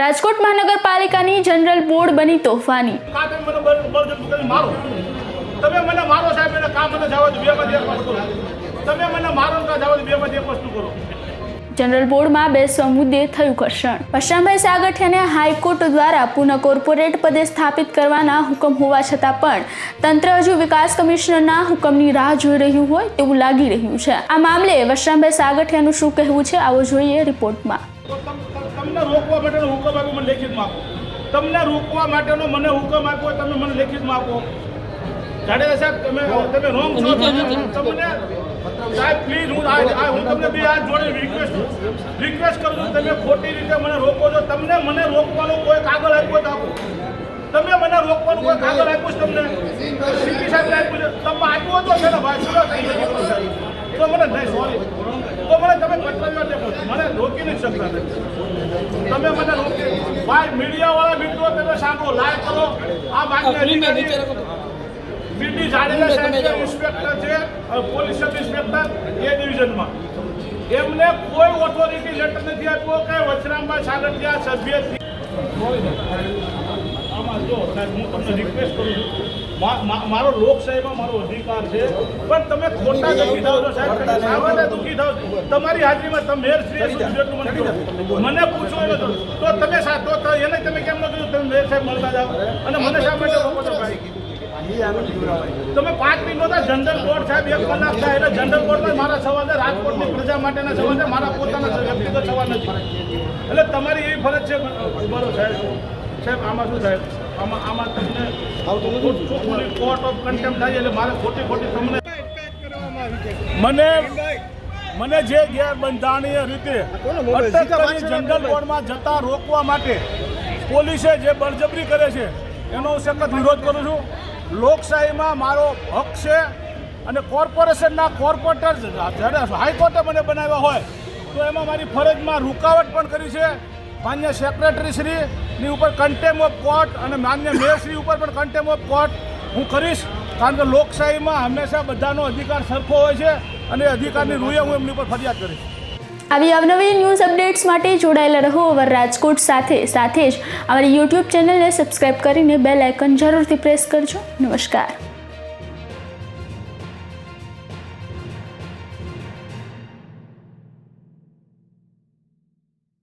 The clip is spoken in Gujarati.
રાજકોટ મહાનગરપાલિકાની જનરલ બોર્ડ બની તોફાની. તમે મને બળ- બળજબરી કરી મારો. તમે મને મારો સાહેબ એટલે કાં મને જવા દો બેમાંથી એક વસ્તુ તમે મને મારો ને જવા દો બેમાંથી એક વસ્તુ કરો. જનરલ બોર્ડમાં બેસવા મુદ્દે થયું ઘર્ષણ. પશ્ચિમભાઈ સાગઠિયાને હાઈકોર્ટ દ્વારા પુનઃ કોર્પોરેટ પદે સ્થાપિત કરવાના હુકમ હોવા છતાં પણ તંત્ર હજુ વિકાસ કમિશનરના હુકમની રાહ જોઈ રહ્યું હોય તેવું લાગી રહ્યું છે. આ મામલે વશરામભાઈ સાગઠિયાનું શું કહેવું છે આવો જોઈએ રિપોર્ટમાં. તમને રોકવા માટેનો હુકમ આપ્યો મને લેખિતમાં આપો. તમને રોકવા માટેનો મને હુકમ આપ્યો તમે મને લેખિતમાં આપો. જાડેજા સાહેબ તમે તમે રોંગ છો. તમને સાહેબ પ્લીઝ હું આ આ- હું તમને બે હાથ જોડે રિક્વેસ્ટ રિક્વેસ્ટ કરું છું તમે ખોટી રીતે મને રોકો છો. તમને મને રોકવાનું કોઈ કાગળ આપ્યો તો આપો. તમે મને રોકવાનું કોઈ કાગળ આપ્યું છે તમને? સીપી સાહેબ આપ્યું છે. તમે આપ્યું હતું છે ને ભાઈ? તો મને નહીં સોરી તો મને તમે પત્ર દેખો મને રોકી નહીં શકતા તમે. તમે મને રોકી ભાઈ મીડિયાવાળા મિત્રો તમે સાંભળો લાઈક કરો. આ બાકી બીડી જાડેજા સાહેબ ઇન્સ્પેક્ટર છે પોલીસ સબ ઇન્સ્પેક્ટર એ ડિવિઝનમાં. એમને કોઈ ઓથોરિટી લેટર નથી આપ્યો કે વચરામભાઈ ત્યાં સભ્ય જો સાહેબ હું તમને રિક્વેસ્ટ કરું છું મારો લોકશાહીમાં મારો અધિકાર છે પણ તમે ખોટા દુઃખી થાવ છો સાહેબ તમે દુઃખી થાવ? તમારી હાજરીમાં તમે મેયર શ્રી મને પૂછો એનો તો તમે તો એને તમે કેમ ન કીધું? તમે મેયર સાહેબ મળતા જાઓ. અને મને શા માટે તમે પાંચ મિનિટ હતા જનરલ બોર્ડ સાહેબ એક કલાક થાય એટલે જનરલ બોર્ડમાં મારા સવાલ છે રાજકોટની પ્રજા માટેના સવાલ છે મારા પોતાના વ્યક્તિગત સવાલ નથી. એટલે તમારી એવી ફરજ છે બરો સાહેબ. સાહેબ આમાં શું સાહેબ આમાં આમાં તમને કોર્ટ ઓફ કન્ટેમ્પ થાય એટલે મારે ખોટી ખોટી તમને મને મને જે ગેરબંધારણીય રીતે અટક કરી જનરલ વોર્ડમાં જતા રોકવા માટે પોલીસે જે બળજબરી કરે છે એનો હું સખત વિરોધ કરું છું. લોકશાહીમાં મારો હક છે અને કોર્પોરેશનના કોર્પોરેટર જ્યારે હાઈકોર્ટે મને બનાવ્યા હોય તો એમાં મારી ફરજમાં રૂકાવટ પણ કરી છે. માન્ય સેક્રેટરી શ્રીની ઉપર કન્ટેમ ઓફ કોર્ટ અને માન્ય મેયરશ્રી ઉપર પણ કન્ટેમ ઓફ કોર્ટ હું કરીશ. કારણ કે લોકશાહીમાં હંમેશા બધાનો અધિકાર સરખો હોય છે અને અધિકારની રૂએ હું એમની ઉપર ફરિયાદ કરીશ. આવી અવનવી ન્યૂઝ અપડેટ્સ માટે જોડાયેલા રહો અવર રાજકોટ સાથે સાથે જ. અમારી યુટ્યુબ ચેનલને સબસ્ક્રાઈબ કરીને બેલ આઇકન જરૂરથી પ્રેસ કરજો. નમસ્કાર.